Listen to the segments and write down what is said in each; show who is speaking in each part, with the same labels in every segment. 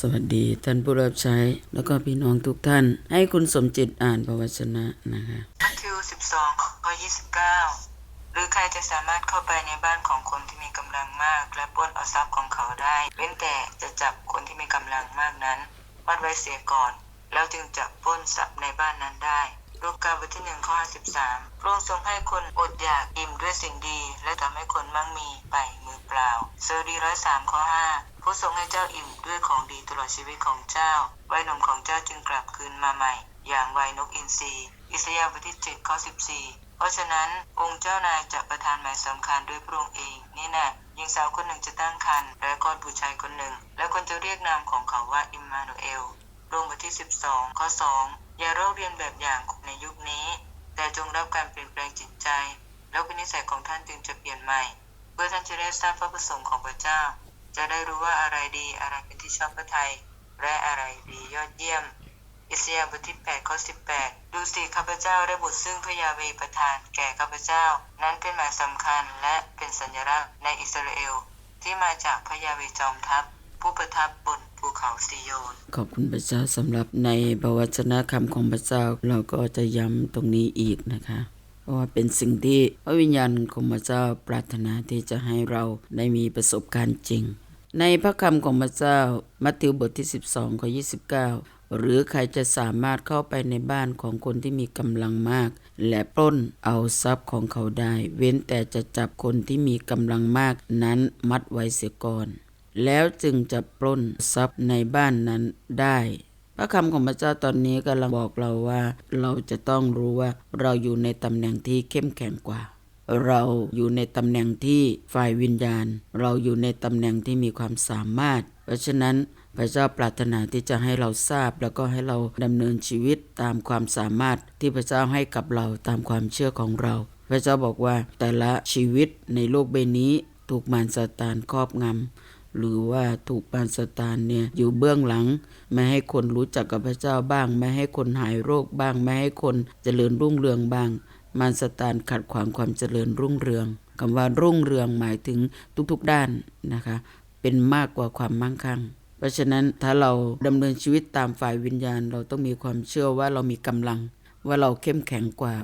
Speaker 1: สวัสดี ท่านผู้รับใช้ แล้วก็พี่น้องทุกท่าน ให้คุณสมจิตอ่านพระวจนะนะคะ
Speaker 2: มัทธิว12ข้อ29 หรือใครจะสามารถเข้าไปในบ้านของคนที่มีกำลังมาก และปล้นเอาทรัพย์ของเขาได้เว้นแต่จะจับคนที่มีกำลังมากนั้นมัดไว้เสียก่อน แล้วจึงจะปล้นทรัพย์ในบ้านนั้นได้ลูกาบทที่หนึ่งข้อ53พระองค์ทรงให้คนอดอยากอิ่มด้วยสิ่งดี และทำให้คนมั่งมีไปมือเปล่าเซอร์ดีร้อยสามข้อห้า ผู้ทรงให้เจ้าอิ่มด้วยของดีตลอดชีวิตของเจ้าวัยหนุ่มของเจ้าจึงกลับคืนมาใหม่ อย่างวัยนกอินทรีอิสยาห์บทที่7ข้อ14เพราะฉะนั้นองค์เจ้านายจะประทานหมายสำคัญด้วยพระองค์เอง นี่แน่หญิงสาวคนหนึ่งจะตั้งครรภ์และคลอดบุตรชายคนหนึ่ง และคนจะเรียกนามของเขาว่าอิมมานูเอลลงบทที่ 12 ข้อ 2 อย่าลอกเรียนแบบอย่างในยุคนี้ แต่จงรับการเปลี่ยนแปลงจิตใจ แล้ววินิสัยของท่านจึงจะเปลี่ยนใหม่ เพื่อท่านจะได้ทราบพระประสงค์ของพระเจ้า จะได้รู้ว่าอะไรดีอะไรเป็นที่ชอบพระทัยและอะไรดียอดเยี่ยม อิสยาห์บทที่8ข้อ18 ดูสิข้าพเจ้าได้บุตรซึ่งพระยาเวประทานแก่ข้าพเจ้า นั้นเป็นหมายสำคัญและเป็นสัญลักษณ์ในอิสราเอล ที่มาจากพระยาเวจอมทัพ ผู้ประทับบนภูเขาซิโยน
Speaker 1: ขอบคุณพระเจ้าสำหรับในพระวจนะคำของพระเจ้าเราก็จะย้ำตรงนี้อีกนะคะพราะว่าเป็นสิ่งที่พระวิญญาณของพระเจ้าปรารถนาที่จะให้เราได้มีประสบการณ์จริง ในพระคำของพระเจ้า มัทธิวบทที่ 12 ข้อ 29 หรือใครจะสามารถเข้าไปในบ้านของคนที่มีกำลังมาก และปล้นเอาทรัพย์ของเขาได้ เว้นแต่จะจับคนที่มีกำลังมากนั้นมัดไว้เสียก่อน แล้วจึงจะปล้นทรัพย์ในบ้านนั้นได้ พระคำของพระเจ้าตอนนี้กำลังบอกเราว่า เราจะต้องรู้ว่าเราอยู่ในตำแหน่งที่เข้มแข็งกว่า เราอยู่ในตำแหน่งที่ฝ่ายวิญญาณ เราอยู่ในตำแหน่งที่มีความสามารถ เพราะฉะนั้นพระเจ้าปรารถนาที่จะให้เราทราบ แล้วก็ให้เราดำเนินชีวิตตามความสามารถที่พระเจ้าให้กับเราตามความเชื่อของเรา พระเจ้าบอกว่าแต่ละชีวิตในโลกใบนี้ถูกมารซาตานครอบงำหรือว่าถูกปานสตานเนี่ยอยู่เบื้องหลัง ไม่ให้คนรู้จักกับพระเจ้าบ้าง ไม่ให้คนหายโรคบ้าง ไม่ให้คนเจริญรุ่งเรืองบ้าง มารสตานขัดขวางความเจริญรุ่งเรืองคำว่ารุ่งเรืองหมายถึงทุกๆด้านนะคะ เป็นมากกว่าความมั่งคั่ง เพราะฉะนั้นถ้าเราดำเนินชีวิตตามฝ่ายวิญญาณ เราต้องมีความเชื่อว่าเรามีกำลัง ว่าเราเข้มแข็งกว่า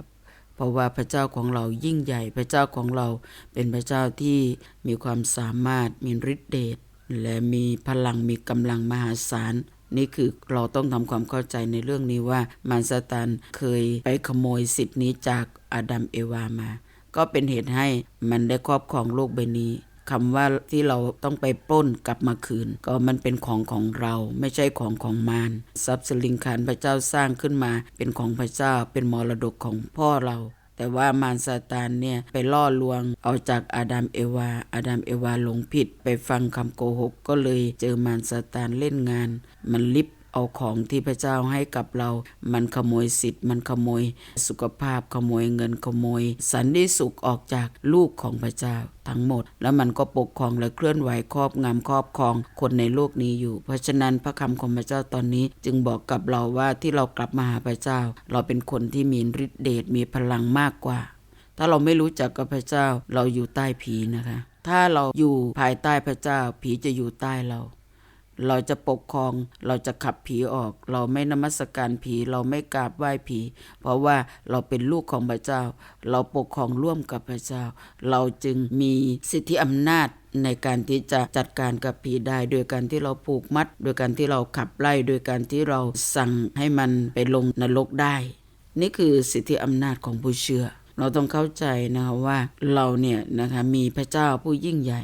Speaker 1: เพราะว่าพระเจ้าของเรายิ่งใหญ่ พระเจ้าของเราเป็นพระเจ้าที่มีความสามารถมีฤทธิเดชและมีพลังมีกำลังมหาศาลนี่คือเราต้องทำความเข้าใจในเรื่องนี้ว่ามารซาตานเคยไปขโมยสิทธินี้จาก อาดัมเอวามา ก็เป็นเหตุให้มันได้ครอบครองโลกใบนี้คำว่าที่เราต้องไปปล้นกลับมาคืน ก็มันเป็นของของเราไม่ใช่ของของมารทรัพย์สลิงคารพระเจ้าสร้างขึ้นมา เป็นของพระเจ้าเป็นมรดกของพ่อเรา แต่ว่ามารซาตานเนี่ยไปล่อลวงเอาจากอาดัมเอวา อาดัมเอวาหลงผิด ไปฟังคำโกหกก็เลยเจอมารซาตานเล่นงาน มันลิบ เอาของที่พระเจ้าให้กับเรา มันขโมยสิทธิ์ มันขโมยสุขภาพขโมยเงินขโมย สันติสุขออกจากลูกของพระเจ้าทั้งหมด แล้วมันก็ปกครองและเคลื่อนไหวครอบงำครอบครองคนในโลกนี้อยู่ เพราะฉะนั้นพระคำของพระเจ้าตอนนี้จึงบอกกับเราว่าที่เรากลับมาหาพระเจ้า เราเป็นคนที่มีฤทธิเดชมีพลังมากกว่า ถ้าเราไม่รู้จักกับพระเจ้าเราอยู่ใต้ผีนะคะ ถ้าเราอยู่ภายใต้พระเจ้าผีจะอยู่ใต้เรา เราจะปกครอง เราจะขับผีออก เราไม่นมัสการผี เราไม่กราบไหว้ผี เพราะว่าเราเป็นลูกของพระเจ้า เราปกครองร่วมกับพระเจ้า เราจึงมีสิทธิอำนาจในการที่จะจัดการกับผีได้ โดยการที่เราผูกมัด โดยการที่เราขับไล่ โดยการที่เราสั่งให้มันไปลงนรกได้ นี่คือสิทธิอำนาจของผู้เชื่อ เราต้องเข้าใจนะคะว่าเราเนี่ยนะคะมีพระเจ้าผู้ยิ่งใหญ่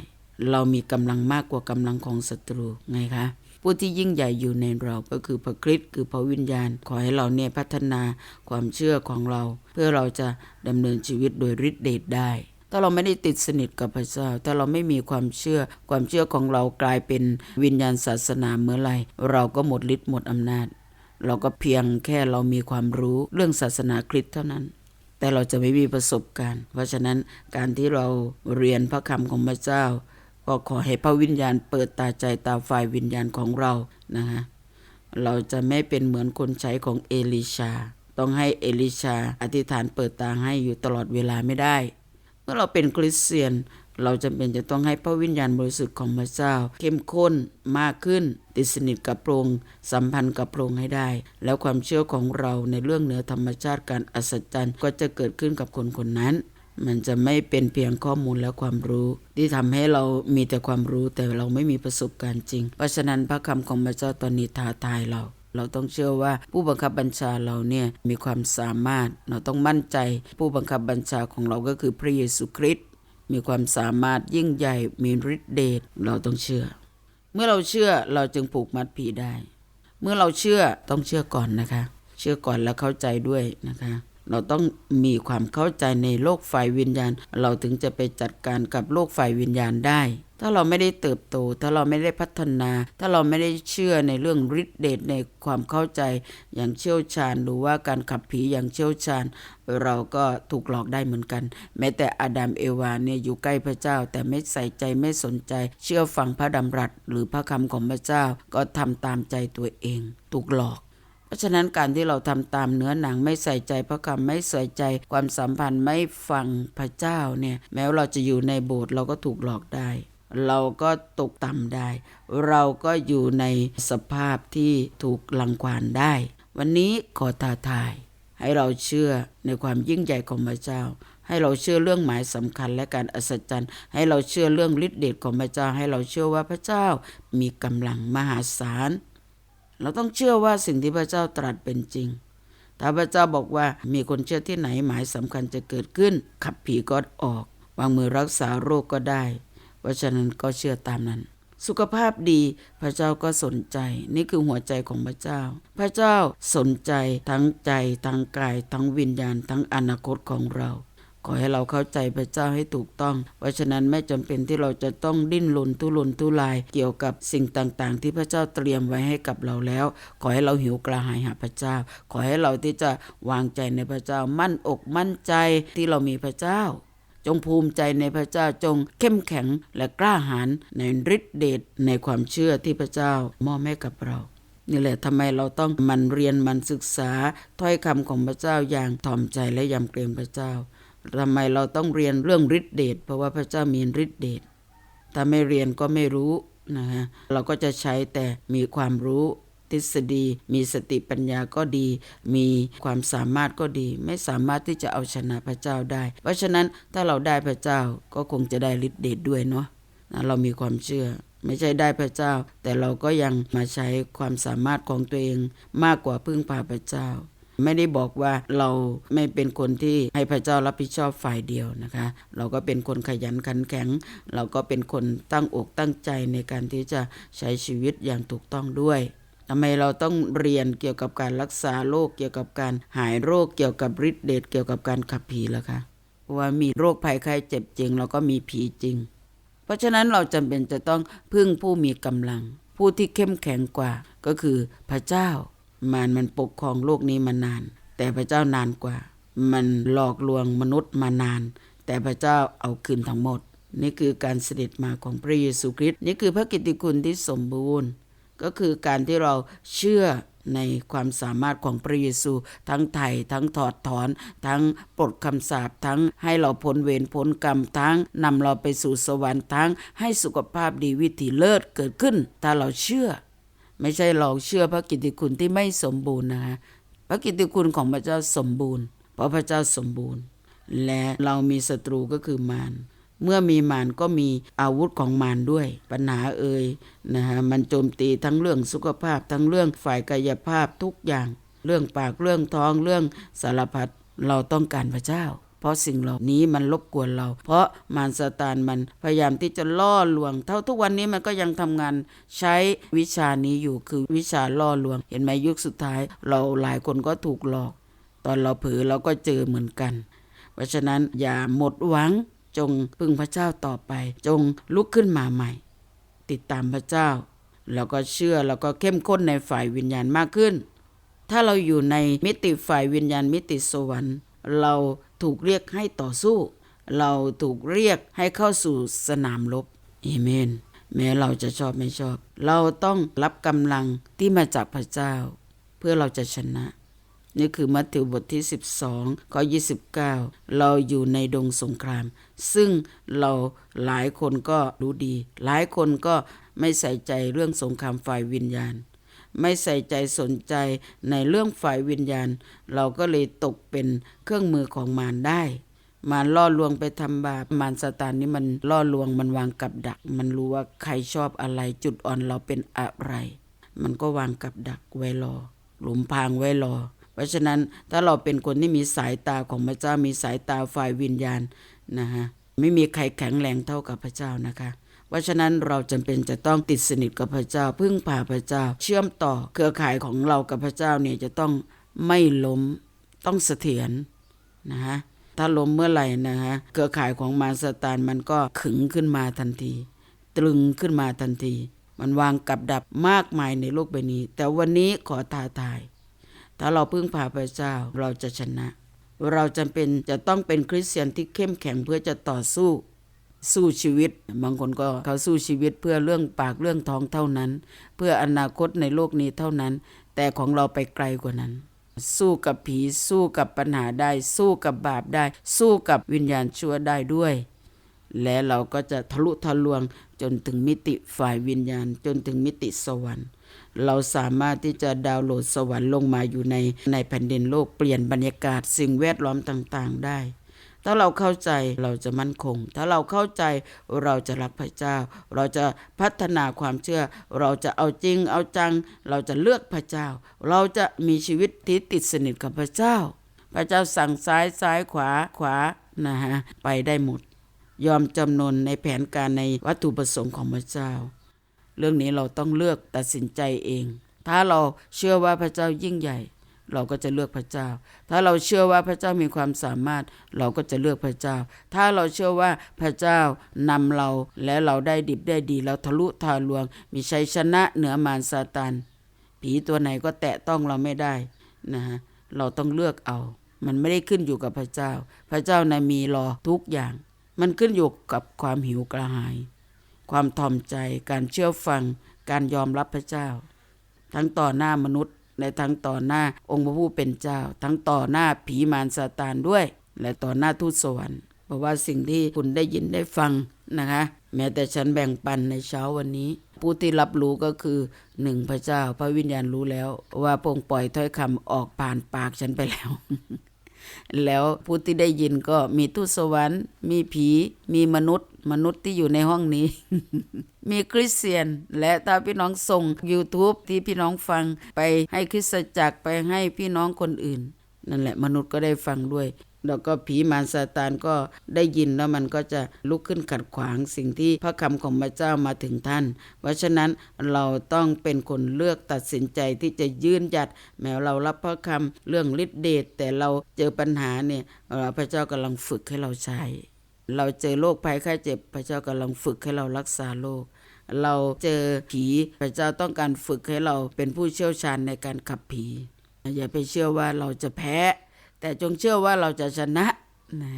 Speaker 1: เรามีกำลังมากกว่ากำลังของศัตรูไงคะผู้ที่ยิ่งใหญ่อยู่ในเราก็คือพระคริสต์คือพระวิญญาณ ขอให้เราเนี่ยพัฒนาความเชื่อของเรา เพื่อเราจะดำเนินชีวิตโดยฤทธิเดชได้ ถ้าเราไม่ได้ติดสนิทกับพระเจ้า ถ้าเราไม่มีความเชื่อ ความเชื่อของเรากลายเป็นวิญญาณศาสนาเมื่อไหรเราก็หมดฤทธิ์หมดอำนาจ เราก็เพียงแค่เรามีความรู้เรื่องศาสนาคริสต์เท่านั้นแต่เราจะไม่มีประสบการณ์ เพราะฉะนั้นการที่เราเรียนพระคำของพระเจ้า ก็ขอให้พระวิญญาณเปิดตาใจตาฝ่ายวิญญาณของเรานะคะเราจะไม่เป็นเหมือนคนใช้ของเอลิชา ต้องให้เอลิชาอธิษฐานเปิดตาให้อยู่ตลอดเวลาไม่ได้ เมื่อเราเป็นคริสเตียน เราจำเป็นจะต้องให้พระวิญญาณบริสุทธิ์ของพระเจ้า เข้มข้นมากขึ้น ติดสนิทกับพระองค์สัมพันธ์กับพระองค์ให้ได้ แล้วความเชื่อของเราในเรื่องเหนือธรรมชาติการอัศจรรย์ก็จะเกิดขึ้นกับคนคนนั้น มันจะไม่เป็นเพียงข้อมูลและความรู้ ที่ทำให้เรามีแต่ความรู้แต่เราไม่มีประสบการณ์จริง เพราะฉะนั้นพระคำของพระเจ้าตอนนี้ท้าทายเรา เราต้องเชื่อว่าผู้บังคับบัญชาเราเนี่ยมีความสามารถ เราต้องมั่นใจ ผู้บังคับบัญชาของเราก็คือพระเยซูคริสต์มีความสามารถยิ่งใหญ่มีฤทธิเดชเราต้องเชื่อ เมื่อเราเชื่อเราจึงผูกมัดผีได้ เมื่อเราเชื่อต้องเชื่อก่อนนะคะ เชื่อก่อนแล้วเข้าใจด้วยนะคะ เราต้องมีความเข้าใจในโลกฝ่ายวิญญาณ เราถึงจะไปจัดการกับโลกฝ่ายวิญญาณได้ ถ้าเราไม่ได้เติบโต ถ้าเราไม่ได้พัฒนา ถ้าเราไม่ได้เชื่อในเรื่องฤทธิเดชในความเข้าใจอย่างเชี่ยวชาญหรือว่าการขับผีอย่างเชี่ยวชาญ เราก็ถูกหลอกได้เหมือนกัน แม้แต่อาดัมเอวาเนี่ยอยู่ใกล้พระเจ้า แต่ไม่ใส่ใจไม่สนใจ เชื่อฟังพระดำรัสหรือพระคำของพระเจ้าก็ทำตามใจตัวเอง ถูกหลอก เพราะฉะนั้นการที่เราทำตามเนื้อหนังไม่ใส่ใจพระคำไม่ใส่ใจความสัมพันธ์ไม่ฟังพระเจ้าเนี่ยแม้ว่าเราจะอยู่ในโบสถ์เราก็ถูกหลอกได้ เราก็ตกต่ำได้ เราก็อยู่ในสภาพที่ถูกลังควานได้ วันนี้ขอท้าทาย ให้เราเชื่อในความยิ่งใหญ่ของพระเจ้าให้เราเชื่อเรื่องหมายสำคัญและการอัศจรรย์ ให้เราเชื่อเรื่องฤทธิเดชของพระเจ้า ให้เราเชื่อว่าพระเจ้ามีกำลังมหาศาล เราต้องเชื่อว่าสิ่งที่พระเจ้าตรัสเป็นจริง ถ้าพระเจ้าบอกว่ามีคนเชื่อที่ไหนหมายสำคัญจะเกิดขึ้น ขับผีก็ออก วางมือรักษาโรคก็ได้ เพราะฉะนั้นก็เชื่อตามนั้น สุขภาพดีพระเจ้าก็สนใจ นี่คือหัวใจของพระเจ้า พระเจ้าสนใจทั้งใจทั้งกาย ทั้งวิญญาณ ทั้งอนาคตของเรา ขอให้เราเข้าใจพระเจ้าให้ถูกต้อง เพราะฉะนั้นไม่จำเป็นที่เราจะต้องดิ้นรนทุรนทุราย เกี่ยวกับสิ่งต่างๆ ที่พระเจ้าเตรียมไว้ให้กับเราแล้ว ขอให้เราหิวกระหายหาพระเจ้า ขอให้เราที่จะวางใจในพระเจ้ามั่นอกมั่นใจที่เรามีพระเจ้าจงภูมิใจในพระเจ้าจงเข้มแข็งและกล้าหาญในฤทธิเดชในความเชื่อที่พระเจ้ามอบให้กับเรา นี่แหละทำไมเราต้องมันเรียนมันศึกษาถ้อยคำของพระเจ้าอย่างถ่อมใจและยำเกรงพระเจ้า ทำไมเราต้องเรียนเรื่องฤทธิเดชเพราะว่าพระเจ้ามีฤทธิเดชถ้าไม่เรียนก็ไม่รู้นะฮะเราก็จะใช้แต่มีความรู้ทฤษฎี มีสติปัญญาก็ดี มีความสามารถก็ดี ไม่สามารถที่จะเอาชนะพระเจ้าได้ เพราะฉะนั้นถ้าเราได้พระเจ้าก็คงจะได้ฤทธิเดชด้วยเนาะเรามีความเชื่อไม่ใช่ได้พระเจ้า แต่เราก็ยังมาใช้ความสามารถของตัวเองมากกว่าพึ่งพาพระเจ้า ไม่ได้บอกว่าเราไม่เป็นคนที่ให้พระเจ้ารับผิดชอบฝ่ายเดียวนะคะ เราก็เป็นคนขยันขันแข็ง เราก็เป็นคนตั้งอกตั้งใจในการที่จะใช้ชีวิตอย่างถูกต้องด้วยทำไมเราต้องเรียนเกี่ยวกับการรักษาโรคเกี่ยวกับการหายโรคเกี่ยวกับฤทธิ์เดชเกี่ยวกับการขับผีล่ะคะเพราะว่ามีโรคภัยไข้เจ็บจริง เราก็มีผีจริง เพราะฉะนั้นเราจำเป็นจะต้องพึ่งผู้มีกำลัง ผู้ที่เข้มแข็งกว่าก็คือพระเจ้า มารมันปกครองโลกนี้มานาน แต่พระเจ้านานกว่า มันหลอกลวงมนุษย์มานาน แต่พระเจ้าเอาคืนทั้งหมด นี่คือการเสด็จมาของพระเยซูคริสต์นี่คือพระกิตติคุณที่สมบูรณ์ ก็คือการที่เราเชื่อในความสามารถของพระเยซูทั้งไถ่ทั้งถอดถอน ทั้งปลดคำสาปทั้งให้เราพ้นเวรพ้นกรรมทั้งนำเราไปสู่สวรรค์ทั้งให้สุขภาพดีวิถีเลิศเกิดขึ้น ถ้าเราเชื่อ ไม่ใช่เราเชื่อพระกิตติคุณที่ไม่สมบูรณ์นะคะพระกิตติคุณของพระเจ้าสมบูรณ์ เพราะพระเจ้าสมบูรณ์ และเรามีศัตรูก็คือมารเมื่อมีมารก็มีอาวุธของมารด้วย ปัญหาเอ่ยนะฮะมันโจมตีทั้งเรื่องสุขภาพ ทั้งเรื่องฝ่ายกายภาพทุกอย่าง เรื่องปากเรื่องท้องเรื่องสารพัดเราต้องการพระเจ้า เพราะสิ่งเหล่านี้มันรบกวนเรา เพราะมารซาตานมันพยายามที่จะล่อลวง เท่าทุกวันนี้มันก็ยังทำงานใช้วิชานี้อยู่คือวิชาล่อลวง เห็นไหมยุคสุดท้าย เราหลายคนก็ถูกหลอก ตอนเราเผลอเราก็เจอเหมือนกัน เพราะฉะนั้นอย่าหมดหวังจงพึ่งพระเจ้าต่อไป จงลุกขึ้นมาใหม่ ติดตามพระเจ้าแล้วก็เชื่อแล้วก็เข้มข้นในฝ่ายวิญญาณมากขึ้น ถ้าเราอยู่ในมิติฝ่ายวิญญาณมิติสวรรค์ เรา ถูกเรียกให้ต่อสู้ เราถูกเรียกให้เข้าสู่สนามรบเอเมน แม้เราจะชอบไม่ชอบ เราต้องรับกำลังที่มาจากพระเจ้า เพื่อเราจะชนะ นี่คือมัทธิวบทที่ 12ข้อ29 เราอยู่ในดงสงคราม ซึ่งเราหลายคนก็รู้ดี หลายคนก็ไม่ใส่ใจเรื่องสงครามฝ่ายวิญญาณ ไม่ใส่ใจสนใจในเรื่องฝ่ายวิญญาณ เราก็เลยตกเป็นเครื่องมือของมารได้มารล่อลวงไปทำบาปมารซาตานนี่มันล่อลวงมันวางกับดัก มันรู้ว่าใครชอบอะไรจุดอ่อนเราเป็นอะไร มันก็วางกับดักไว้รอ หลุมพรางไว้รอ เพราะฉะนั้นถ้าเราเป็นคนที่มีสายตาของพระเจ้ามีสายตาฝ่ายวิญญาณนะฮะไม่มีใครแข็งแรงเท่ากับพระเจ้านะคะ เพราะฉะนั้นเราจำเป็นจะต้องติดสนิทกับพระเจ้า พึ่งพาพระเจ้า เชื่อมต่อเครือข่ายของเรากับพระเจ้าเนี่ยจะต้องไม่ล้มต้องเสถียรนะฮะถ้าล้มเมื่อไหร่นะฮะเครือข่ายของมารซาตานมันก็ขึงขึ้นมาทันที ตรึงขึ้นมาทันที มันวางกับดับมากมายในโลกใบนี้ แต่วันนี้ขอท้าทาย ถ้าเราพึ่งพาพระเจ้าเราจะชนะ เราจำเป็นจะต้องเป็นคริสเตียนที่เข้มแข็งเพื่อจะต่อสู้ สู้ชีวิต บางคนก็เขาสู้ชีวิตเพื่อเรื่องปากเรื่องท้องเท่านั้น เพื่ออนาคตในโลกนี้เท่านั้น แต่ของเราไปไกลกว่านั้น สู้กับผีสู้กับปัญหาได้ สู้กับบาปได้ สู้กับวิญญาณชั่วได้ด้วย และเราก็จะทะลุทะลวงจนถึงมิติฝ่ายวิญญาณ จนถึงมิติสวรรค์ เราสามารถที่จะดาวน์โหลดสวรรค์ลงมาอยู่ในในแผ่นดินโลกเปลี่ยนบรรยากาศสิ่งแวดล้อมต่าง ๆ ได้ ถ้าเราเข้าใจเราจะมั่นคง ถ้าเราเข้าใจเราจะรักพระเจ้า เราจะพัฒนาความเชื่อ เราจะเอาจริงเอาจัง เราจะเลือกพระเจ้า เราจะมีชีวิตที่ติดสนิทกับพระเจ้า พระเจ้าสั่งซ้ายซ้ายขวาขวานะฮะไปได้หมด ยอมจำนนในแผนการในวัตถุประสงค์ของพระเจ้า เรื่องนี้เราต้องเลือกตัดสินใจเอง ถ้าเราเชื่อว่าพระเจ้ายิ่งใหญ่ เราก็จะเลือกพระเจ้า ถ้าเราเชื่อว่าพระเจ้ามีความสามารถ เราก็จะเลือกพระเจ้า ถ้าเราเชื่อว่าพระเจ้านำเราและเราได้ดิบได้ดี เราทะลุทาลวง มีชัยชนะเหนือมารซาตานผีตัวไหนก็แตะต้องเราไม่ได้นะฮะเราต้องเลือกเอา มันไม่ได้ขึ้นอยู่กับพระเจ้า พระเจ้านะมีรอทุกอย่าง มันขึ้นอยู่กับความหิวกระหาย ความถ่อมใจ การเชื่อฟัง การยอมรับพระเจ้า ทั้งต่อหน้ามนุษย์ และทั้งต่อหน้าองค์พระผู้เป็นเจ้า ทั้งต่อหน้าผีมารซาตานด้วย และต่อหน้าทูตสวรรค์เพราะว่าสิ่งที่คุณได้ยินได้ฟังนะคะ แม้แต่ฉันแบ่งปันในเช้าวันนี้ ผู้ที่รับรู้ก็คือหนึ่งพระเจ้า พระวิญญาณรู้แล้ว ว่าพระองค์ปล่อยถ้อยคำออกผ่านปากฉันไปแล้ว แล้วผู้ที่ได้ยินก็มีทูตสวรรค์ มีผี มีมนุษย์ มนุษย์ที่อยู่ในห้องนี้ มีคริสเตียน และถ้าพี่น้องส่ง YouTube ที่พี่น้องฟังไปให้คริสตจักรไปให้พี่น้องคนอื่น นั่นแหละมนุษย์ก็ได้ฟังด้วย แล้วก็ผีมารซาตานก็ได้ยินแล้วมันก็จะลุกขึ้นขัดขวางสิ่งที่พระคำของพระเจ้ามาถึงท่าน เพราะฉะนั้นเราต้องเป็นคนเลือกตัดสินใจที่จะยืนหยัด แม้เรารับพระคำเรื่องฤทธิเดชแต่เราเจอปัญหาเนี่ยพระเจ้ากำลังฝึกให้เราใช้ เราเจอโรคภัยไข้เจ็บ พระเจ้ากำลังฝึกให้เรารักษาโรคเราเจอผีพระเจ้าต้องการฝึกให้เราเป็นผู้เชี่ยวชาญในการขับผีอย่าไปเชื่อว่าเราจะแพ้ แต่จงเชื่อว่าเราจะชนะนะ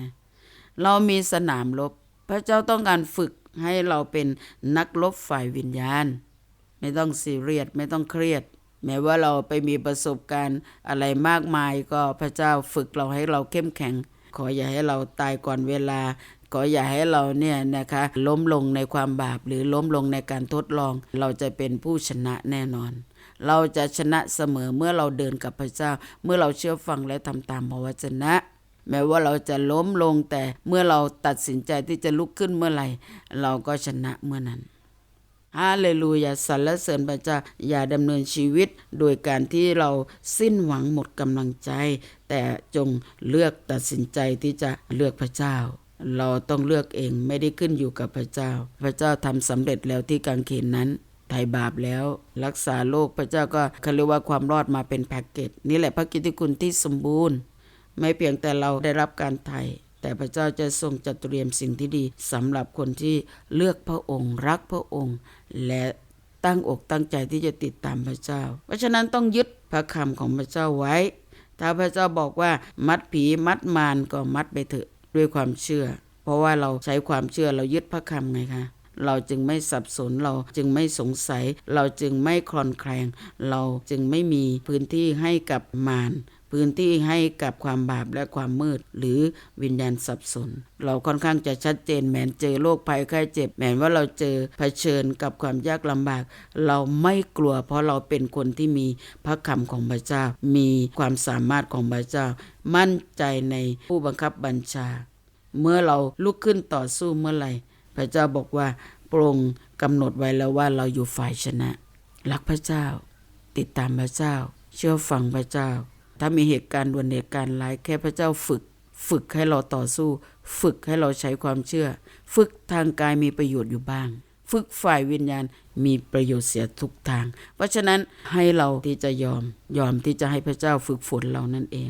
Speaker 1: เรามีสนามรบ พระเจ้าต้องการฝึกให้เราเป็นนักรบฝ่ายวิญญาณ ไม่ต้องซีเรียสไม่ต้องเครียด แม้ว่าเราไปมีประสบการณ์อะไรมากมายก็พระเจ้าฝึกเราให้เราเข้มแข็ง ขออย่าให้เราตายก่อนเวลา ขออย่าให้เราเนี่ยนะคะล้มลงในความบาปหรือล้มลงในการทดลอง เราจะเป็นผู้ชนะแน่นอน เราจะชนะเสมอเมื่อเราเดินกับพระเจ้า เมื่อเราเชื่อฟังและทำตามพระวจนะแม้ว่าเราจะล้มลงแต่เมื่อเราตัดสินใจที่จะลุกขึ้นเมื่อไหร่ เราก็ชนะเมื่อนั้นฮาเลลูยาสรรเสริญพระเจ้าอย่าดำเนินชีวิต โดยการที่เราสิ้นหวังหมดกำลังใจ แต่จงเลือกตัดสินใจที่จะเลือกพระเจ้า เราต้องเลือกเองไม่ได้ขึ้นอยู่กับพระเจ้า พระเจ้าทำสำเร็จแล้วที่กางเขนนั้น ไถ่บาปแล้ว รักษาโรคพระเจ้าก็เขาเรียกว่าความรอดมาเป็นแพ็กเกจนี่แหละพระกิตติคุณที่สมบูรณ์ ไม่เพียงแต่เราได้รับการไถ่แต่พระเจ้าจะทรงจัดเตรียมสิ่งที่ดีสำหรับคนที่เลือกพระองค์ รักพระองค์ และตั้งอกตั้งใจที่จะติดตามพระเจ้า เพราะฉะนั้นต้องยึดพระคำของพระเจ้าไว้ ถ้าพระเจ้าบอกว่ามัดผีมัดมารก็มัดไปเถอะด้วยความเชื่อ เพราะว่าเราใช้ความเชื่อเรายึดพระคำไงคะ เราจึงไม่สับสนเราจึงไม่สงสัย เราจึงไม่คลอนแคลง เราจึงไม่มีพื้นที่ให้กับมารพื้นที่ให้กับความบาปและความมืด หรือวิญญาณสับสน เราค่อนข้างจะชัดเจนแม้นเจอโรคภัยไข้เจ็บแม้นว่าเราเจอเผชิญกับความยากลำบาก เราไม่กลัว เพราะเราเป็นคนที่มีพระคำของพระเจ้า มีความสามารถของพระเจ้า มั่นใจในผู้บังคับบัญชา เมื่อเราลุกขึ้นต่อสู้เมื่อไหร่ พระเจ้าบอกว่าพระองค์กำหนดไว้แล้วว่าเราอยู่ฝ่ายชนะ รักพระเจ้า ติดตามพระเจ้า เชื่อฟังพระเจ้า ถ้ามีเหตุการณ์ด่วนเหตุการณ์ร้ายแค่พระเจ้าฝึก ฝึกให้เราต่อสู้ ฝึกให้เราใช้ความเชื่อ ฝึกทางกายมีประโยชน์อยู่บ้าง ฝึกฝ่ายวิญญาณมีประโยชน์เสียทุกทาง เพราะฉะนั้นให้เราที่จะยอมยอมที่จะให้พระเจ้าฝึกฝนเรานั่นเอง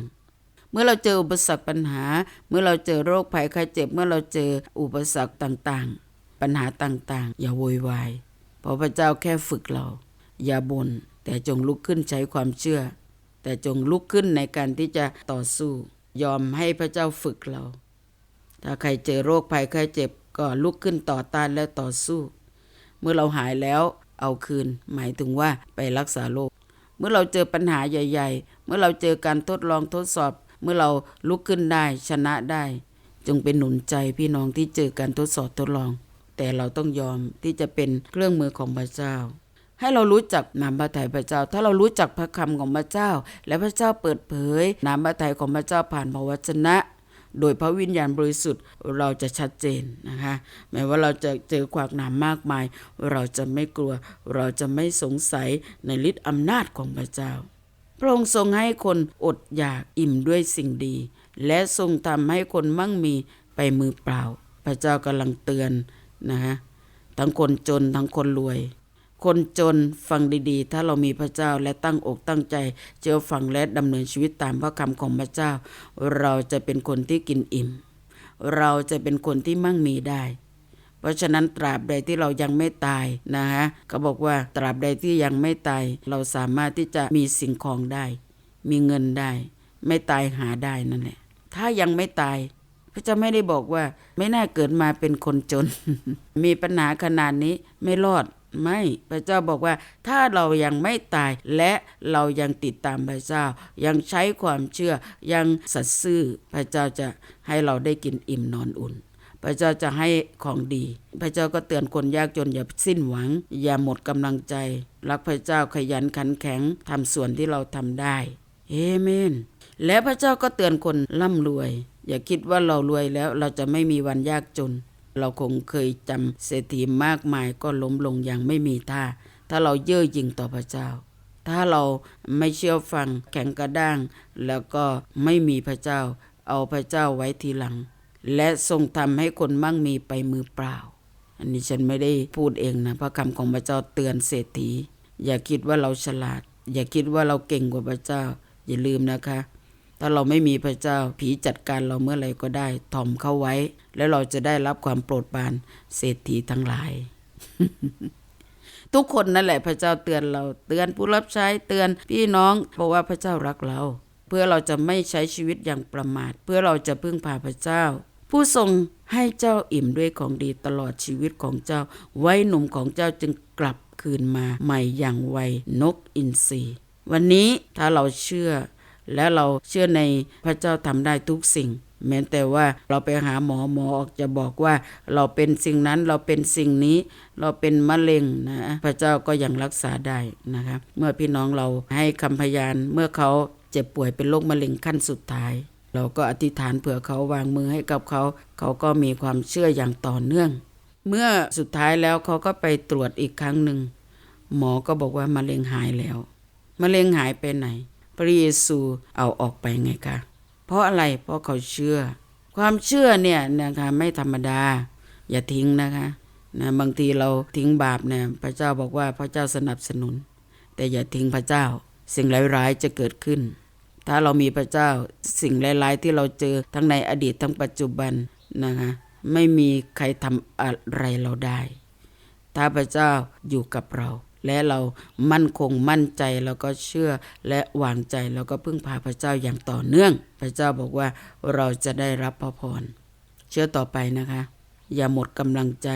Speaker 1: เมื่อเราเจออุปสรรคปัญหา เมื่อเราเจอโรคภัยไข้เจ็บ เมื่อเราเจออุปสรรคต่างๆ ปัญหาต่างๆ อย่าโวยวายเพราะพระเจ้าแค่ฝึกเรา อย่าบน่นแต่จงลุกขึ้นใช้ความเชื่อ แต่จงลุกขึ้นในการที่จะต่อสู้ ยอมให้พระเจ้าฝึกเรา ถ้าใครเจอโรคภัยไข้เจ็บก็ลุกขึ้นต่อต้านและต่อสู้ เมื่อเราหายแล้วเอาคืน หมายถึงว่าไปรักษาโรคเมื่อเราเจอปัญหาใหญ่ ๆ เมื่อเราเจอการทดลองทดสอบ เมื่อเราลุกขึ้นได้ชนะได้ จงเป็นหนุนใจพี่น้องที่เจอการทดสอบทดลอง แต่เราต้องยอมที่จะเป็นเครื่องมือของพระเจ้า ให้เรารู้จักนามพระทัยพระเจ้า ถ้าเรารู้จักพระคำของพระเจ้า และพระเจ้าเปิดเผยนามพระทัยของพระเจ้าผ่านพระวจนะโดยพระวิญญาณบริสุทธิ์เราจะชัดเจนนะคะแม้ว่าเราจะเจอขวากหนามมากมาย เราจะไม่กลัว เราจะไม่สงสัยในฤทธิ์อำนาจของพระเจ้า ระองค์ทรงให้คนอดอยากอิ่มด้วยสิ่งดี และทรงทำให้คนมั่งมีไปมือเปล่า พระเจ้ากำลังเตือนนะฮะทั้งคนจนทั้งคนรวย คนจนฟังดีๆ ถ้าเรามีพระเจ้าและตั้งอกตั้งใจเชื่อฟังและดำเนินชีวิตตามพระคำของพระเจ้า เราจะเป็นคนที่กินอิ่ม เราจะเป็นคนที่มั่งมีได้ เพราะฉะนั้นตราบใดที่เรายังไม่ตายนะฮะเขาบอกว่าตราบใดที่ยังไม่ตาย เราสามารถที่จะมีสิ่งของได้ มีเงินได้ ไม่ตายหาได้นั่นแหละ ถ้ายังไม่ตายพระเจ้าไม่ได้บอกว่าไม่น่าเกิดมาเป็นคนจน มีปัญหาขนาดนี้ไม่รอดไม่พระเจ้าบอกว่าถ้าเรายังไม่ตายและเรายังติดตามพระเจ้า ยังใช้ความเชื่อยังสัตย์ซื่อพระเจ้าจะให้เราได้กินอิ่มนอนอุ่น พระเจ้าจะให้ของดี พระเจ้าก็เตือนคนยากจนอย่าสิ้นหวัง อย่าหมดกำลังใจ รักพระเจ้าขยันขันแข็งทำส่วนที่เราทำได้เอเมน และพระเจ้าก็เตือนคนร่ำรวย อย่าคิดว่าเรารวยแล้วเราจะไม่มีวันยากจน เราคงเคยจำเศรษฐีมากมายก็ล้มลงอย่างไม่มีท่า ถ้าเราเย่อหยิ่งต่อพระเจ้า ถ้าเราไม่เชื่อฟังแข็งกระด้าง แล้วก็ไม่มีพระเจ้า เอาพระเจ้าไว้ทีหลัง และทรงทำให้คนมั่งมีไปมือเปล่า อันนี้ฉันไม่ได้พูดเองนะพระคำของพระเจ้าเตือนเศรษฐี อย่าคิดว่าเราฉลาด อย่าคิดว่าเราเก่งกว่าพระเจ้า อย่าลืมนะคะ ถ้าเราไม่มีพระเจ้าผีจัดการเราเมื่อไรก็ได้ถ่อมเข้าไว้ แล้วเราจะได้รับความโปรดปรานเศรษฐีทั้งหลาย ทุกคนนั่นแหละพระเจ้าเตือนเราเตือนผู้รับใช้เตือนพี่น้องเพราะว่าพระเจ้ารักเราเพื่อเราจะไม่ใช้ชีวิตอย่างประมาท เพื่อเราจะพึ่งพาพระเจ้า ผู้ทรงให้เจ้าอิ่มด้วยของดีตลอดชีวิตของเจ้า ไว้หนุ่มของเจ้าจึงกลับคืนมาใหม่อย่างไวนกอินทรีวันนี้ถ้าเราเชื่อ และเราเชื่อในพระเจ้าทำได้ทุกสิ่ง แม้แต่ว่าเราไปหาหมอหมอออกจะบอกว่า เราเป็นสิ่งนั้นเราเป็นสิ่งนี้ เราเป็นมะเร็งนะพระเจ้าก็ยังรักษาได้นะคะเมื่อพี่น้องเราให้คำพยานเมื่อเขาเจ็บป่วยเป็นโรคมะเร็งขั้นสุดท้าย เราก็อธิษฐานเผื่อเขาวางมือให้กับเขา เขาก็มีความเชื่ออย่างต่อเนื่อง เมื่อสุดท้ายแล้วเขาก็ไปตรวจอีกครั้งหนึ่ง หมอก็บอกว่ามะเร็งหายแล้วมะเร็งหายไปไหน พระเยซูเอาออกไปไงคะเพราะอะไรเพราะเขาเชื่อ ความเชื่อเนี่ยนะคะไม่ธรรมดา อย่าทิ้งนะคะนะบางทีเราทิ้งบาปเนี่ยพระเจ้าบอกว่าพระเจ้าสนับสนุน แต่อย่าทิ้งพระเจ้าสิ่งร้ายๆจะเกิดขึ้น ถ้าเรามีพระเจ้าสิ่งร้ายๆที่เราเจอทั้งในอดีตทั้งปัจจุบันนะคะไม่มีใครทำอะไรเราได้ ถ้าพระเจ้าอยู่กับเรา และเรามั่นคงมั่นใจแล้วก็เชื่อและวางใจแล้วก็พึ่งพาพระเจ้าอย่างต่อเนื่อง พระเจ้าบอกว่าเราจะได้รับพระพร เชื่อต่อไปนะคะ อย่าหมดกำลังใจ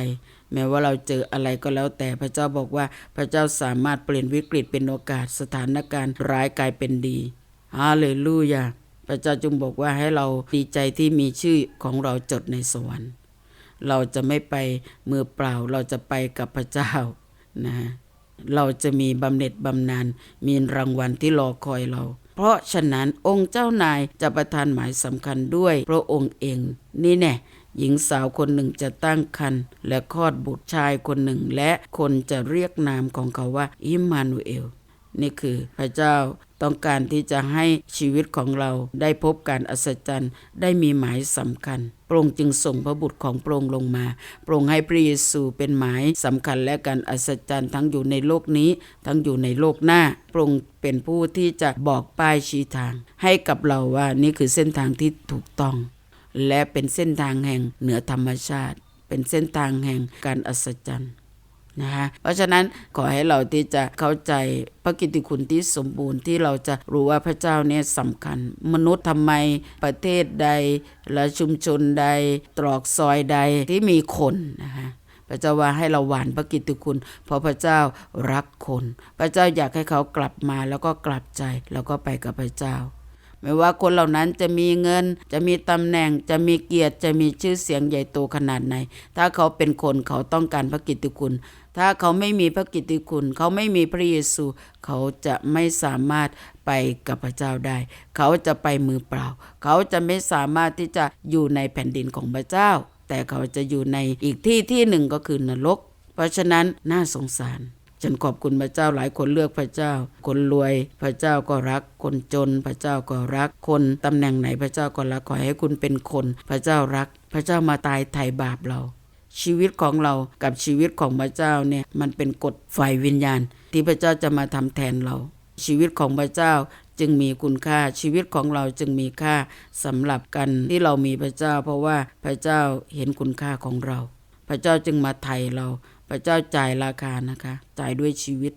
Speaker 1: แม้ว่าเราเจออะไรก็แล้วแต่พระเจ้าบอกว่าพระเจ้าสามารถเปลี่ยนวิกฤตเป็นโอกาสสถานการณ์ร้ายกลายเป็นดี ฮาเลลูยาพระเจ้าจงบอกว่าให้เราดีใจที่มีชื่อของเราจดในสวรรค์ เราจะไม่ไปมือเปล่าเราจะไปกับพระเจ้านะเราจะมีบำเหน็จบำนาญมีรางวัลที่รอคอยเรา เพราะฉะนั้นองค์เจ้านายจะประทานหมายสำคัญด้วยพระองค์เอง นี่แน่หญิงสาวคนหนึ่งจะตั้งครรภ์และคลอดบุตรชายคนหนึ่ง และคนจะเรียกนามของเขาว่า อิมมานูเอล นี่คือพระเจ้า ต้องการที่จะให้ชีวิตของเราได้พบการอัศจรรย์ ได้มีหมายสำคัญ พระองค์จึงส่งพระบุตรของพระองค์ลงมา พระองค์ให้พระเยซูเป็นหมายสำคัญและการอัศจรรย์ทั้งอยู่ในโลกนี้ ทั้งอยู่ในโลกหน้า พระองค์เป็นผู้ที่จะบอกป้ายชี้ทาง ให้กับเราว่านี่คือเส้นทางที่ถูกต้อง และเป็นเส้นทางแห่งเหนือธรรมชาติ เป็นเส้นทางแห่งการอัศจรรย์ นะคะ เพราะฉะนั้นขอให้เราที่จะเข้าใจพระกิตติคุณที่สมบูรณ์ที่เราจะรู้ว่าพระเจ้าเนี่ยสำคัญ มนุษย์ทำไมประเทศใด และชุมชนใด ตรอกซอยใดที่มีคนนะคะพระเจ้าว่าให้เราหวานพระกิตติคุณ เพราะพระเจ้ารักคน พระเจ้าอยากให้เขากลับมาแล้วก็กลับใจแล้วก็ไปกับพระเจ้า ไม่ว่าคนเหล่านั้นจะมีเงิน จะมีตำแหน่ง จะมีเกียรติ จะมีชื่อเสียงใหญ่โตขนาดไหน ถ้าเขาเป็นคนเขาต้องการพระกิตติคุณ ถ้าเขาไม่มีพระกิตติคุณ เขาไม่มีพระเยซู เขาจะไม่สามารถไปกับพระเจ้าได้ เขาจะไปมือเปล่า เขาจะไม่สามารถที่จะอยู่ในแผ่นดินของพระเจ้า แต่เขาจะอยู่ในอีกที่ที่หนึ่งก็คือนรก เพราะฉะนั้นน่าสงสารฉันขอบคุณพระเจ้าหลายคนเลือกพระเจ้า คนรวยพระเจ้าก็รัก คนจนพระเจ้าก็รัก คนตำแหน่งไหนพระเจ้าก็รักขอให้คุณเป็นคน พระเจ้ารัก พระเจ้ามาตายไถ่บาปเรา ชีวิตของเรากับชีวิตของพระเจ้าเนี่ยมันเป็นกฎฝ่ายวิญญาณ ที่พระเจ้าจะมาทำแทนเรา ชีวิตของพระเจ้าจึงมีคุณค่าชีวิตของเราจึงมีค่าสำหรับกันที่เรามีพระเจ้า เพราะว่าพระเจ้าเห็นคุณค่าของเรา พระเจ้าจึงมาไถ่เรา พระเจ้าจ่ายราคานะคะจ่ายด้วยชีวิต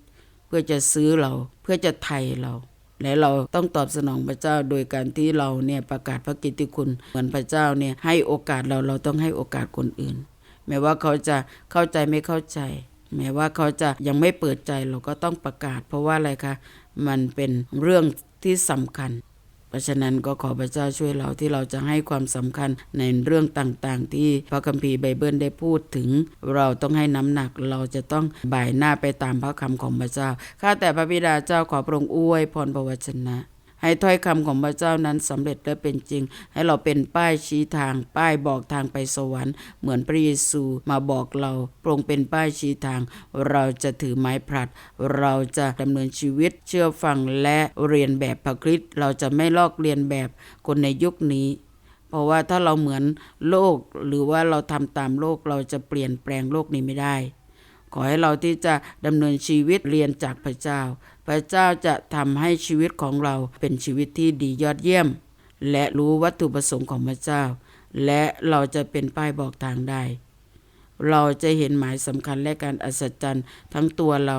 Speaker 1: เพื่อจะซื้อเราเพื่อจะไถ่เราและเราต้องตอบสนองพระเจ้าโดยการที่เราเนี่ยประกาศพระกิตติคุณเหมือนพระเจ้าเนี่ยให้โอกาสเราเราต้องให้โอกาสคนอื่น แม้ว่าเขาจะเข้าใจไม่เข้าใจ แม้ว่าเขาจะยังไม่เปิดใจเราก็ต้องประกาศ เพราะว่าอะไรคะมันเป็นเรื่องที่สำคัญเพราะฉะนั้นก็ขอพระเจ้าช่วยเราที่เราจะให้ความสำคัญในเรื่องต่างๆ ที่พระคัมภีร์ไบเบิลได้พูดถึง เราต้องให้น้ำหนักเราจะต้องบ่ายหน้าไปตามพระคำของพระเจ้าข้าแต่พระบิดาเจ้าขอพระองค์อวยพรพระวจนะ ให้ถ้อยคำของพระเจ้านั้นสำเร็จและเป็นจริง ให้เราเป็นป้ายชี้ทาง ป้ายบอกทางไปสวรรค์ เหมือนพระเยซูมาบอกเราโปรงเป็นป้ายชี้ทาง เราจะถือไม้ผลัด เราจะดำเนินชีวิตเชื่อฟังและเรียนแบบพระคริสต์เราจะไม่ลอกเรียนแบบคนในยุคนี้เพราะว่าถ้าเราเหมือนโลกหรือว่าเราทำตามโลกเราจะเปลี่ยนแปลงโลกนี้ไม่ได้ ขอให้เราที่จะดำเนินชีวิตเรียนจากพระเจ้า พระเจ้าจะทำให้ชีวิตของเราเป็นชีวิตที่ดียอดเยี่ยม และรู้วัตถุประสงค์ของพระเจ้า และเราจะเป็นป้ายบอกทางได้ เราจะเห็นหมายสำคัญและการอัศจรรย์ทั้งตัวเรา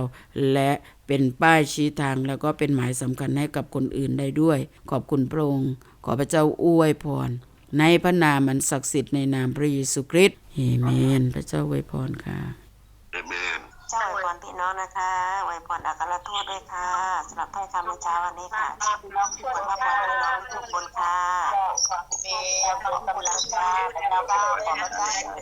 Speaker 1: และเป็นป้ายชี้ทางแล้วก็เป็นหมายสำคัญให้กับคนอื่นได้ด้วย ขอบคุณพระองค์ขอพระเจ้าอวยพรในพระนามมันศักดิ์สิทธิ์ในนามพระเยซูคริสต์เอเมน พระเจ้าอวยพรค่ะ
Speaker 3: เอเมน
Speaker 4: เจ้าอวยพรพี่น้องนะคะอวยพรอัครทูตด้วยค่ะสำหรับถ้อยคำในเช้าวันนี้ค่ะขอพระพรพี่น้องทุกคนค่ะขอบคุณค่ะขอบพระเจ้า